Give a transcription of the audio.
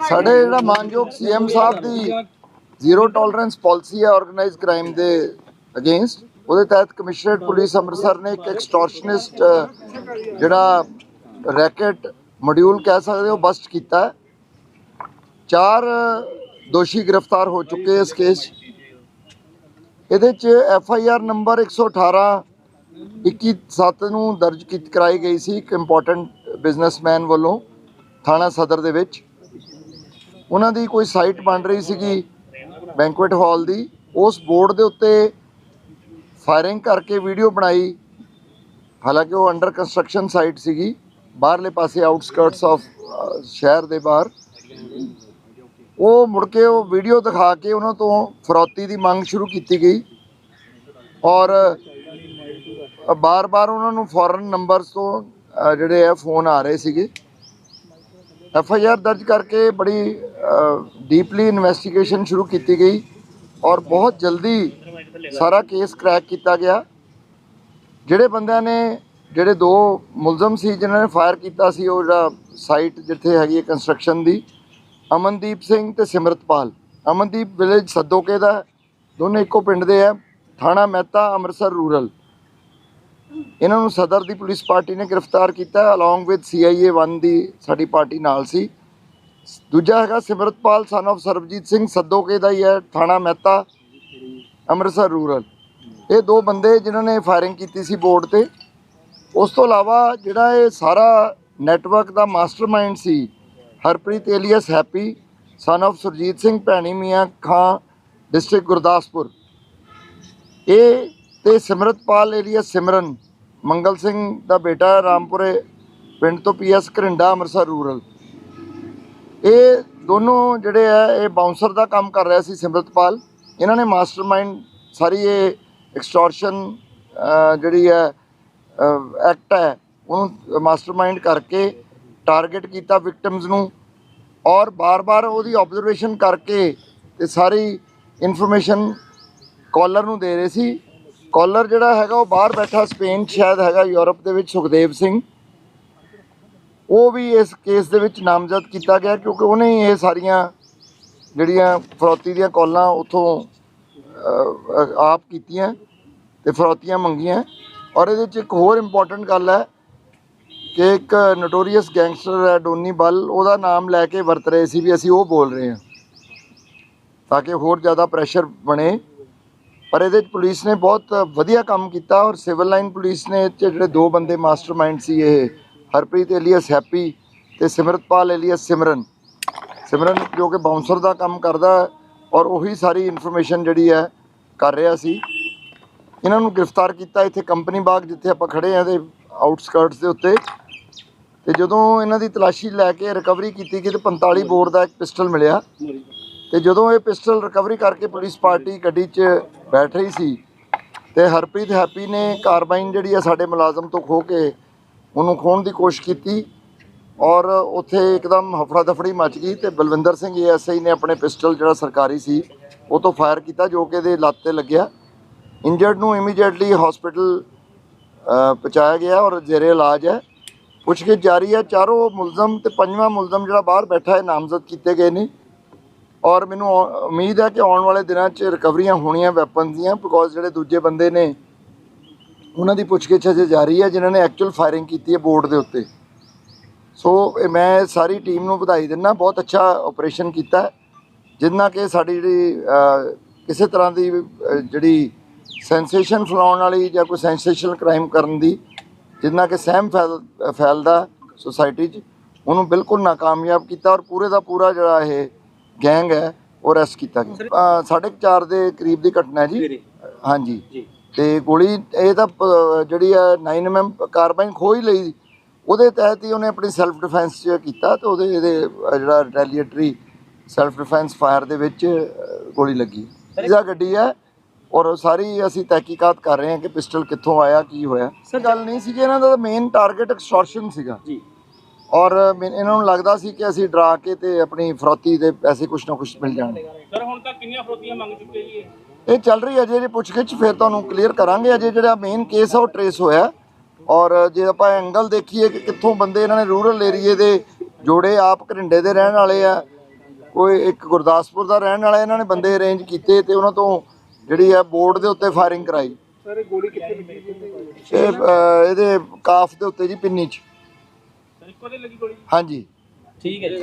ਸਾਡੇ ਜਿਹੜਾ ਮਾਨਯੋਗ ਸੀਐਮ ਸਾਹਿਬ ਦੀ ਜ਼ੀਰੋ ਟੋਲਰੈਂਸ ਪਾਲਿਸੀ ਹੈ ਆਰਗੇਨਾਈਜ਼ ਕ੍ਰਾਈਮ ਦੇ ਅਗੇਂਸਟ ਉਹਦੇ ਤਹਿਤ ਕਮਿਸ਼ਨਰੇਟ ਪੁਲਿਸ ਅੰਮ੍ਰਿਤਸਰ ਨੇ ਇੱਕ ਐਕਸਟੋਰਸ਼ਨਿਸਟ ਜਿਹੜਾ ਰੈਕਟ ਮੋਡਿਊਲ ਕਹਿ ਸਕਦੇ ਹੋ ਬਸਟ ਕੀਤਾ ਚਾਰ ਦੋਸ਼ੀ ਗ੍ਰਿਫਤਾਰ ਹੋ ਚੁੱਕੇ ਇਸ ਕੇਸ 'ਚ। ਇਹਦੇ ਚ ਐਫ ਆਈ ਆਰ ਨੰਬਰ 118 21/7 ਨੂੰ ਦਰਜ ਕੀਤੀ ਕਰਾਈ ਗਈ ਸੀ ਇੱਕ ਇੰਪੋਰਟੈਂਟ ਬਿਜ਼ਨਸਮੈਨ ਵੱਲੋਂ ਥਾਣਾ ਸਦਰ ਦੇ ਵਿੱਚ। ਉਹਨਾਂ ਦੀ ਕੋਈ ਸਾਈਟ ਬਣ ਰਹੀ ਸੀਗੀ ਬੈਂਕੁਏਟ ਹਾਲ ਦੀ। ਉਸ ਬੋਰਡ ਦੇ ਉੱਤੇ ਫਾਇਰਿੰਗ ਕਰਕੇ ਵੀਡੀਓ ਬਣਾਈ। ਹਾਲਾਂਕਿ ਉਹ ਅੰਡਰ ਕੰਸਟਰਕਸ਼ਨ ਸਾਈਟ ਸੀਗੀ। ਬਾਹਰਲੇ ਪਾਸੇ ਆਊਟਸਕਰਟਸ ਆਫ ਸ਼ਹਿਰ ਦੇ ਬਾਹਰ। ਉਹ ਮੁੜ ਕੇ ਉਹ ਵੀਡੀਓ ਦਿਖਾ ਕੇ ਉਹਨਾਂ ਤੋਂ ਫਰੌਤੀ ਦੀ ਮੰਗ ਸ਼ੁਰੂ ਕੀਤੀ ਗਈ। ਔਰ ਬਾਰ-ਬਾਰ ਉਹਨਾਂ ਨੂੰ ਫੋਰਨ ਨੰਬਰਸ ਤੋਂ ਜਿਹੜੇ ਆ ਫੋਨ ਆ ਰਹੇ ਸੀਗੇ। ਐਫ ਆਈ ਆਰ ਦਰਜ ਕਰਕੇ ਬੜੀ ਡੀਪਲੀ ਇਨਵੈਸਟੀਗੇਸ਼ਨ ਸ਼ੁਰੂ ਕੀਤੀ ਗਈ ਔਰ ਬਹੁਤ ਜਲਦੀ ਸਾਰਾ ਕੇਸ ਕ੍ਰੈਕ ਕੀਤਾ ਗਿਆ। ਜਿਹੜੇ ਬੰਦਿਆਂ ਨੇ, ਜਿਹੜੇ ਦੋ ਮੁਲਜ਼ਮ ਸੀ, ਜਿਨ੍ਹਾਂ ਨੇ ਫਾਇਰ ਕੀਤਾ ਸੀ, ਉਹ ਜਿਹੜਾ ਸਾਈਟ ਜਿੱਥੇ ਹੈਗੀ ਹੈ ਕੰਸਟਰਕਸ਼ਨ ਦੀ ਅਮਨਦੀਪ ਸਿੰਘ ਤੇ ਸਿਮਰਤਪਾਲ। ਅਮਨਦੀਪ ਵਿਲੇਜ ਸੱਦੋਕੇ ਦਾ ਦੋਨੇ ਇੱਕੋ ਪਿੰਡ ਦੇ ਆ ਥਾਣਾ ਮਹਿਤਾ, ਅੰਮ੍ਰਿਤਸਰ ਰੂਰਲ। ਇਹਨਾਂ ਨੂੰ ਸਦਰ ਦੀ ਪੁਲਿਸ ਪਾਰਟੀ ਨੇ ਗ੍ਰਿਫਤਾਰ ਕੀਤਾ ਅਲੋਂਗ ਵਿਦ ਸੀਆਈਏ 1 ਦੀ ਸਾਡੀ ਪਾਰਟੀ ਨਾਲ ਸੀ। ਦੂਜਾ ਹੈਗਾ ਸਿਮਰਤਪਾਲ ਸਨ of ਸਰਬਜੀਤ ਸਿੰਘ ਸੱਦੋਕੇ ਦਾ ਹੀ ਹੈ। ਥਾਣਾ ਮਹਿਤਾ, ਅੰਮ੍ਰਿਤਸਰ ਰੂਰਲ। ਇਹ ਦੋ ਬੰਦੇ ਜਿਨ੍ਹਾਂ ਨੇ ਫਾਇਰਿੰਗ ਕੀਤੀ ਸੀ ਬੋਰਡ ਤੇ। ਉਸ ਤੋਂ ਇਲਾਵਾ ਜਿਹੜਾ ਇਹ ਸਾਰਾ ਨੈਟਵਰਕ ਦਾ mastermind C Harpreet alias, Happy son of Surjit Singh, Bhaini Mian Khan district Gurdaspur. ਇਹ ਤੇ ਸਿਮਰਤਪਾਲ ਏਲੀਅਸ ਸਿਮਰਨ, ਮੰਗਲ ਸਿੰਘ ਦਾ ਬੇਟਾ ਰਾਮਪੁਰੇ, ਪਿੰਡ ਤੋਂ ਪੀਐਸ ਘਰਿੰਡਾ, ਅੰਮ੍ਰਿਤਸਰ ਰੂਰਲ। ਇਹ ਦੋਨੋਂ ਜਿਹੜੇ ਆ ਇਹ ਬਾਉਂਸਰ ਦਾ ਕੰਮ ਕਰ ਰਿਹਾ ਸੀ ਸਿਮਰਤਪਾਲ। ਇਹਨਾਂ ਨੇ ਮਾਸਟਰਮਾਈਂਡ ਸਾਰੀ ਇਹ ਐਕਸਟੋਰਸ਼ਨ ਜਿਹੜੀ ਹੈ ਐਕਟ ਹੈ, ਉਹਨੂੰ ਮਾਸਟਰਮਾਈਂਡ ਕਰਕੇ ਟਾਰਗੇਟ ਕੀਤਾ ਵਿਕਟਮਸ ਨੂੰ ਔਰ ਬਾਰ-ਬਾਰ ਉਹਦੀ ਆਬਜ਼ਰਵੇਸ਼ਨ ਕਰਕੇ ਤੇ ਸਾਰੀ ਇਨਫੋਰਮੇਸ਼ਨ ਕਾਲਰ ਨੂੰ ਦੇ ਰਹੇ ਸੀ। ਕਾਲਰ ਜਿਹੜਾ ਹੈਗਾ ਉਹ ਬਾਹਰ ਬੈਠਾ ਸਪੇਨ 'ਚ ਸ਼ਾਇਦ ਹੈਗਾ ਯੂਰਪ ਦੇ ਵਿੱਚ, ਸੁਖਦੇਵ ਸਿੰਘ। ਉਹ ਵੀ ਇਸ ਕੇਸ ਦੇ ਵਿੱਚ ਨਾਮਜ਼ਦ ਕੀਤਾ ਗਿਆ ਕਿਉਂਕਿ ਉਹਨੇ ਹੀ ਇਹ ਸਾਰੀਆਂ ਜਿਹੜੀਆਂ ਫਰੌਤੀ ਦੀਆਂ ਕਾਲਾਂ ਉਥੋਂ ਆਪ ਕੀਤੀਆਂ ਤੇ ਫਰੌਤੀਆਂ ਮੰਗੀਆਂ। ਔਰ ਇਹਦੇ ਵਿੱਚ ਇੱਕ ਹੋਰ ਇੰਪੋਰਟੈਂਟ ਗੱਲ ਹੈ ਕਿ ਇੱਕ ਨੋਟੋਰੀਅਸ ਗੈਂਗਸਟਰ ਹੈ, ਡੋਨੀ ਬੱਲ ਉਹਦਾ ਨਾਮ ਲੈ ਕੇ ਵਰਤ ਰਹੇ ਸੀ ਵੀ ਅਸੀਂ ਉਹ ਬੋਲ ਰਹੇ ਹਾਂ। ਤਾਂ ਕਿ ਹੋਰ ਜ਼ਿਆਦਾ ਪ੍ਰੈਸ਼ਰ ਬਣੇ। ਪਰ ਇਹਦੇ 'ਚ ਪੁਲਿਸ ਨੇ ਬਹੁਤ ਵਧੀਆ ਕੰਮ ਕੀਤਾ ਔਰ ਸਿਵਲ ਲਾਈਨ ਪੁਲਿਸ ਨੇ ਜਿਹੜੇ ਦੋ ਬੰਦੇ ਮਾਸਟਰਮਾਈਂਡ ਸੀ ਇਹ, ਹਰਪ੍ਰੀਤ ਏਲੀਅਸ ਹੈਪੀ ਤੇ ਸਿਮਰਤਪਾਲ ਏਲੀਅਸ ਸਿਮਰਨ। ਸਿਮਰਨ ਜੋ ਕਿ ਬਾਉਂਸਰ ਦਾ ਕੰਮ ਕਰਦਾ ਔਰ ਉਹੀ ਸਾਰੀ ਇਨਫੋਰਮੇਸ਼ਨ ਜਿਹੜੀ ਹੈ ਕਰ ਰਿਹਾ ਸੀ। ਇਹਨਾਂ ਨੂੰ ਗ੍ਰਿਫਤਾਰ ਕੀਤਾ ਇੱਥੇ ਕੰਪਨੀ ਬਾਗ ਜਿੱਥੇ ਆਪਾਂ ਖੜੇ ਆ ਦੇ ਆਊਟਸਕਰਟਸ ਦੇ ਉੱਤੇ। ਤੇ ਜਦੋਂ ਇਹਨਾਂ ਦੀ ਤਲਾਸ਼ੀ ਲੈ ਕੇ ਰਿਕਵਰੀ ਕੀਤੀ ਗਈ ਤੇ 45 ਬੋਰ ਦਾ ਇੱਕ ਪਿਸਟਲ ਮਿਲਿਆ। ਤੇ ਜਦੋਂ ਇਹ ਪਿਸਟਲ ਰਿਕਵਰੀ ਕਰਕੇ ਪੁਲਿਸ ਪਾਰਟੀ ਗੱਡੀ 'ਚ ਬੈਠ ਰਹੀ ਸੀ ਤੇ ਹਰਪ੍ਰੀਤ ਹੈਪੀ ਨੇ ਕਾਰਬਾਈਨ ਜਿਹੜੀ ਆ ਸਾਡੇ ਮੁਲਾਜ਼ਮ ਤੋਂ ਖੋ ਕੇ ਉਹਨੂੰ ਖੋਣ ਦੀ ਕੋਸ਼ਿਸ਼ ਕੀਤੀ ਔਰ ਉੱਥੇ ਇੱਕਦਮ ਹਫੜਾ ਦਫੜੀ ਮਚ ਗਈ ਤੇ ਬਲਵਿੰਦਰ ਸਿੰਘ ਏਐਸਆਈ ਨੇ ਆਪਣੇ ਪਿਸਟਲ ਜਿਹੜਾ ਸਰਕਾਰੀ ਸੀ ਉਹ ਤੋਂ ਫਾਇਰ ਕੀਤਾ ਜੋ ਕਿ ਇਹਦੇ ਲੱਤ ਤੇ ਲੱਗਿਆ। ਇੰਜਰਡ ਨੂੰ ਇਮੀਡੀਏਟਲੀ ਹਸਪੀਟਲ ਪਹੁੰਚਾਇਆ ਗਿਆ ਔਰ ਜ਼ੇਰੇ ਇਲਾਜ ਹੈ। ਪੁੱਛਗਿੱਛ ਜਾਰੀ ਹੈ। ਚਾਰੋਂ ਮੁਲਜ਼ਮ ਤੇ ਪੰਜਵਾਂ ਮੁਲਜ਼ਮ ਜਿਹੜਾ ਬਾਹਰ ਬੈਠਾ ਹੈ, ਨਾਮਜ਼ਦ ਕੀਤੇ ਗਏ ਨੇ। ਔਰ ਮੈਨੂੰ ਉਮੀਦ ਹੈ ਕਿ ਆਉਣ ਵਾਲੇ ਦਿਨਾਂ 'ਚ ਰਿਕਵਰੀਆਂ ਹੋਣੀਆਂ ਵੈਪਨਸ ਦੀਆਂ ਬਿਕੋਜ਼ ਜਿਹੜੇ ਦੂਜੇ ਬੰਦੇ ਨੇ, ਉਹਨਾਂ ਦੀ ਪੁੱਛਗਿੱਛ ਅਜੇ ਜਾਰੀ ਹੈ, ਜਿਨ੍ਹਾਂ ਨੇ ਐਕਚੁਅਲ ਫਾਇਰਿੰਗ ਕੀਤੀ ਹੈ ਬੋਰਡ ਦੇ ਉੱਤੇ। ਸੋ ਇਹ ਮੈਂ ਸਾਰੀ ਟੀਮ ਨੂੰ ਵਧਾਈ ਦਿੰਦਾ, ਬਹੁਤ ਅੱਛਾ ਆਪਰੇਸ਼ਨ ਕੀਤਾ ਜਿੰਨਾ ਕਿ ਸਾਡੀ ਜਿਹੜੀ ਕਿਸੇ ਤਰ੍ਹਾਂ ਦੀ ਜਿਹੜੀ ਸੈਂਸੇਸ਼ਨ ਫੈਲਾਉਣ ਵਾਲੀ ਜਾਂ ਕੋਈ ਸੈਂਸੇਸ਼ਨਲ ਕ੍ਰਾਈਮ ਕਰਨ ਦੀ ਜਿੰਨਾ ਕਿ ਸਹਿਮ ਫੈਲ ਫੈਲਦਾ ਸੋਸਾਇਟੀ 'ਚ ਉਹਨੂੰ ਬਿਲਕੁਲ ਨਾਕਾਮਯਾਬ ਕੀਤਾ ਔਰ ਪੂਰੇ ਦਾ ਪੂਰਾ ਜਿਹੜਾ ਇਹ ਗੈਂਗ ਹੈ ਉਹ ਅਰੈਸਟ ਕੀਤਾ ਗਿਆ। ਅ, ਸਾਢੇ ਕੁ ਚਾਰ ਦੇ ਕਰੀਬ ਦੀ ਘਟਨਾ ਜੀ। ਹਾਂਜੀ। ਤੇ ਗੋਲੀ ਇਹ ਤਾਂ ਜਿਹੜੀ ਹੈ 9 mm ਕਾਰਬਾਈਨ ਖੋਹ ਹੀ ਲਈ। ਉਹਦੇ ਤਹਿਤ ਹੀ ਉਹਨੇ ਆਪਣੀ ਸੈਲਫ ਡਿਫੈਂਸ 'ਚ ਕੀਤਾ ਤੇ ਉਹਦੇ ਇਹਦੇ ਜਿਹੜਾ ਰਿਟੈਲੀਏਟਰੀ ਸੈਲਫ ਡਿਫੈਂਸ ਫਾਇਰ ਦੇ ਵਿੱਚ ਗੋਲੀ ਲੱਗੀ। ਇਹਦਾ ਗੱਡੀ ਹੈ ਔਰ ਸਾਰੀ ਅਸੀਂ ਤਹਿਕੀਕਾਤ ਕਰ ਰਹੇ ਹਾਂ ਕਿ ਪਿਸਟਲ ਕਿੱਥੋਂ ਆਇਆ ਕੀ ਹੋਇਆ। ਸਰ ਗੱਲ ਨਹੀਂ ਸੀ ਕਿ ਇਹਨਾਂ ਦਾ ਮੇਨ ਟਾਰਗੇਟ ਐਕਸਟੋਰਸ਼ਨ ਸੀਗਾ। ਜੀ। ਔਰ ਮੈਨ- ਇਹਨਾਂ ਨੂੰ ਲੱਗਦਾ ਸੀ ਕਿ ਅਸੀਂ ਡਰਾ ਕੇ ਤੇ ਆਪਣੀ ਫਰੌਤੀ ਦੇ ਪੈਸੇ ਕੁਛ ਨਾ ਕੁਛ ਮਿਲ ਜਾਣਗੇ ਸਰ ਹੁਣ ਤੱਕ ਕਿੰਨੀਆਂ ਫਰੋਤੀਆਂ ਮੰਗ ਚੁੱਕੇ ਜੀ ਇਹ? ਇਹ ਚੱਲ ਰਹੀ ਹੈ ਅਜੇ ਜੇ ਪੁੱਛਗਿੱਛ ਫਿਰ ਤੁਹਾਨੂੰ ਕਲੀਅਰ ਕਰਾਂਗੇ। ਅਜੇ ਜਿਹੜਾ ਮੇਨ ਕੇਸ ਆ ਉਹ ਟਰੇਸ ਹੋਇਆ। ਔਰ ਜੇ ਆਪਾਂ ਐਂਗਲ ਦੇਖੀਏ ਕਿ ਕਿੱਥੋਂ ਬੰਦੇ ਇਹਨਾਂ ਨੇ ਰੂਰਲ ਏਰੀਏ ਦੇ ਜੋੜੇ ਆਪ ਘਰਿੰਡੇ ਦੇ ਰਹਿਣ ਵਾਲੇ ਆ ਕੋਈ ਇੱਕ ਗੁਰਦਾਸਪੁਰ ਦਾ ਰਹਿਣ ਵਾਲਾ ਇਹਨਾਂ ਨੇ ਬੰਦੇ ਅਰੇਂਜ ਕੀਤੇ ਤੇ ਉਹਨਾਂ ਤੋਂ ਜਿਹੜੀ ਹੈ ਬੋਰਡ ਦੇ ਉੱਤੇ ਫਾਇਰਿੰਗ ਕਰਾਈ। ਸਰ ਇਹ ਗੋਲੀ ਕਿੱਥੇ ਲੱਗੀ? ਇਹ ਇਹਦੇ ਕਾਫ ਦੇ ਉੱਤੇ ਜੀ ਪਿੰਨੀ 'ਚ। ਇੱਕੋ ਦੇ ਲੱਗੀ ਗੋਲੀ? ਹਾਂਜੀ। ਠੀਕ ਹੈ ਜੀ।